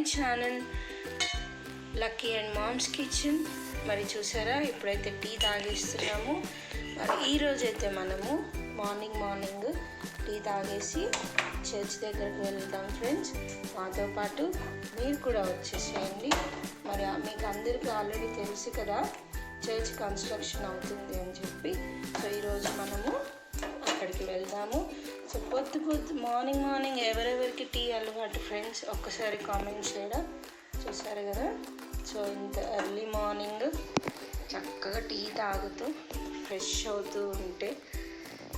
My channel lucky and mom's kitchen. మరి చూసారా? ఇప్పుడైతే టీ తాగేస్తున్నాము. మరి ఈరోజు అయితే మనము మార్నింగ్ మార్నింగ్ టీ తాగేసి చర్చ్ దగ్గరకు వెళ్దాం ఫ్రెండ్స్. మాతో పాటు మీరు కూడా వచ్చేసేయండి. మరి మీకు అందరికీ ఆల్రెడీ తెలుసు కదా చర్చ్ కన్స్ట్రక్షన్ అవుతుంది అని చెప్పి. సో ఈరోజు మనము అక్కడికి వెళ్దాము సో పొద్దు పొద్దు మార్నింగ్ మార్నింగ్ ఎవరెవరికి టీ అలవాటు ఫ్రెండ్స్ ఒక్కసారి కామెంట్ చేయడం చూసారు కదా? సో ఇంత ఎర్లీ మార్నింగ్ చక్కగా టీ తాగుతూ ఫ్రెష్ అవుతూ ఉంటే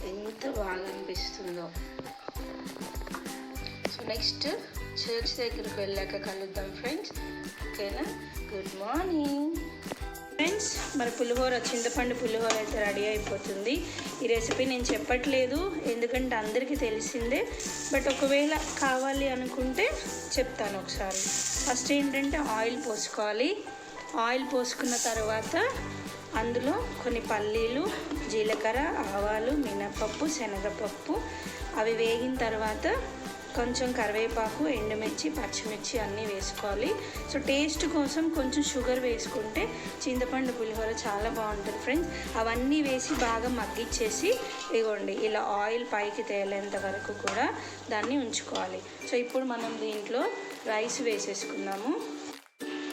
ఎంత బాగా అనిపిస్తుందో సో నెక్స్ట్ చర్చ్ దగ్గరికి వెళ్ళాక కలుద్దాం ఫ్రెండ్స్. ఓకేనా? Good morning. మరి పులిహోర చింతపండు పులిహోర అయితే రెడీ అయిపోతుంది. ఈ రెసిపీ నేను చెప్పట్లేదు ఎందుకంటే అందరికీ తెలిసిందే. బట్ ఒకవేళ కావాలి అనుకుంటే చెప్తాను ఒకసారి. ఫస్ట్ ఏంటంటే ఆయిల్ పోసుకోవాలి. ఆయిల్ పోసుకున్న తర్వాత అందులో కొన్ని పల్లీలు జీలకర్ర ఆవాలు మినపప్పు శనగపప్పు అవి వేగిన తర్వాత కొంచెం కరివేపాకు ఎండుమిర్చి పచ్చిమిర్చి అన్నీ వేసుకోవాలి. సో టేస్ట్ కోసం కొంచెం షుగర్ వేసుకుంటే చింతపండు పులిహోర చాలా బాగుంటుంది ఫ్రెండ్స్. అవన్నీ వేసి బాగా మగ్గిచ్చేసి ఇగోండి ఇలా ఆయిల్ పైకి తేలేంత వరకు కూడా దాన్ని ఉంచుకోవాలి. సో ఇప్పుడు మనం దీంట్లో రైస్ వేసేసుకుందాము.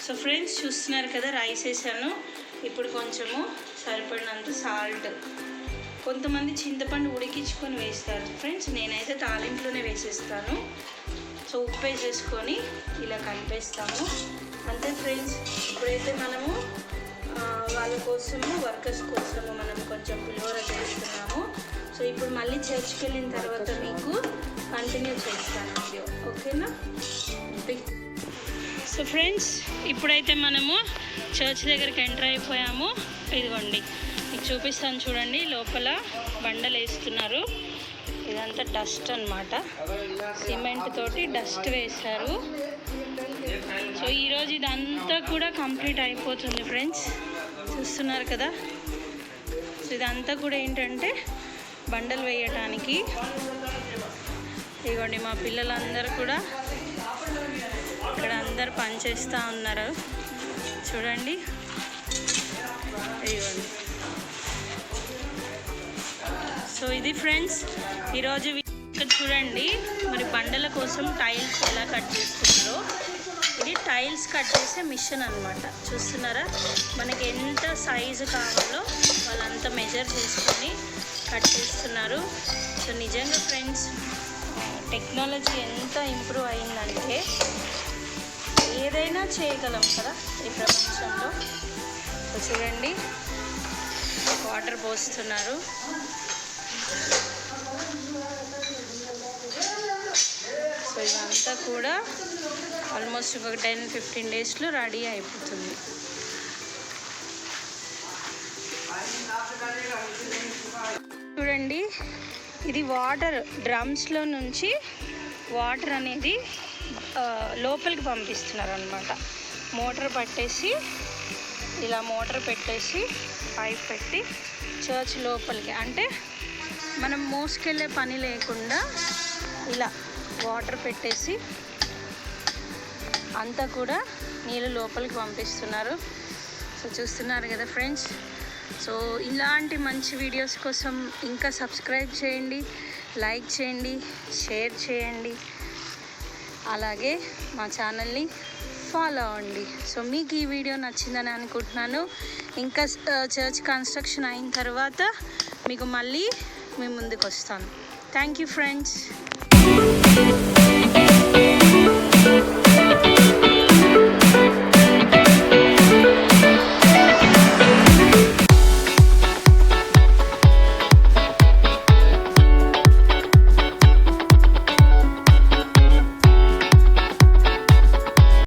సో ఫ్రెండ్స్ చూస్తున్నారు కదా రైస్ వేసాను. ఇప్పుడు కొంచెము సరిపడినంత సాల్ట్ కొంతమంది చింతపండు ఉడికించుకొని వేస్తారు. ఫ్రెండ్స్ నేనైతే తాలింపులోనే వేసేస్తాను. సో ఉప్పు వేసేసుకొని ఇలా కలిపేస్తాము. అంతే ఫ్రెండ్స్ ఇప్పుడైతే మనము వాళ్ళ కోసము వర్కర్స్ కోసము మనం కొంచెం పులిహోర చేస్తున్నాము. సో ఇప్పుడు మళ్ళీ చర్చ్కి వెళ్ళిన తర్వాత మీకు కంటిన్యూ చేస్తాను వీడియో ఓకేనా? సో ఫ్రెండ్స్ ఇప్పుడైతే మనము చర్చ్ దగ్గరికి ఎంటర్ అయిపోయాము. ఇదిగోండి. చూపిస్తాను చూడండి లోపల బండలు వేస్తున్నారు. ఇదంతా డస్ట్ అన్నమాట. సిమెంట్ తోటి డస్ట్ వేశారు. సో ఈరోజు ఇదంతా కూడా కంప్లీట్ అయిపోతుంది ఫ్రెండ్స్. చూస్తున్నారు కదా? సో ఇదంతా కూడా ఏంటంటే బండలు వేయటానికి. ఇదిగోండి మా పిల్లలందరూ కూడా ఇక్కడ అందరు పనిచేస్తూ ఉన్నారు. చూడండి. ఇదిగోండి. ఇది ఫ్రెండ్స్ ఈరోజు ఇక్కడ చూడండి. మరి బండల కోసం టైల్స్ ఎలా కట్ చేస్తున్నారో ఇది టైల్స్ కట్ చేసే మిషన్ అన్నమాట. చూస్తున్నారా? మనకి ఎంత సైజు కావాలో వాళ్ళంతా మెజర్ చేసుకొని కట్ చేస్తున్నారు. సో నిజంగా ఫ్రెండ్స్ టెక్నాలజీ ఎంత ఇంప్రూవ్ అయిందంటే ఏదైనా చేయగలం కదా ఈ ప్రపంచంలో. చూడండి వాటర్ పోస్తున్నారు. సో ఇదంతా కూడా ఆల్మోస్ట్ ఒక టెన్ ఫిఫ్టీన్ డేస్లో రెడీ అయిపోతుంది. చూడండి ఇది వాటర్ డ్రమ్స్లో నుంచి వాటర్ అనేది లోపలికి పంపిస్తున్నారు అనమాట మోటార్ పట్టేసి ఇలా మోటార్ పెట్టేసి పైప్ పెట్టి చర్చ్ లోపలికి అంటే మనం మోసుకెళ్ళే పని లేకుండా ఇలా వాటర్ పెట్టేసి అంతా కూడా నీళ్ళు లోపలికి పంపిస్తున్నారు. సో చూస్తున్నారు కదా ఫ్రెండ్స్? సో ఇలాంటి మంచి వీడియోస్ కోసం ఇంకా సబ్స్క్రైబ్ చేయండి లైక్ చేయండి షేర్ చేయండి. అలాగే మా ఛానల్ని ఫాలో అవ్వండి. సో మీకు ఈ వీడియో నచ్చిందని అనుకుంటున్నాను. ఇంకా చర్చ్ కన్స్ట్రక్షన్ అయిన తర్వాత మీకు మళ్ళీ మీ ముందుకు వస్తాను థ్యాంక్ యూ ఫ్రెండ్స్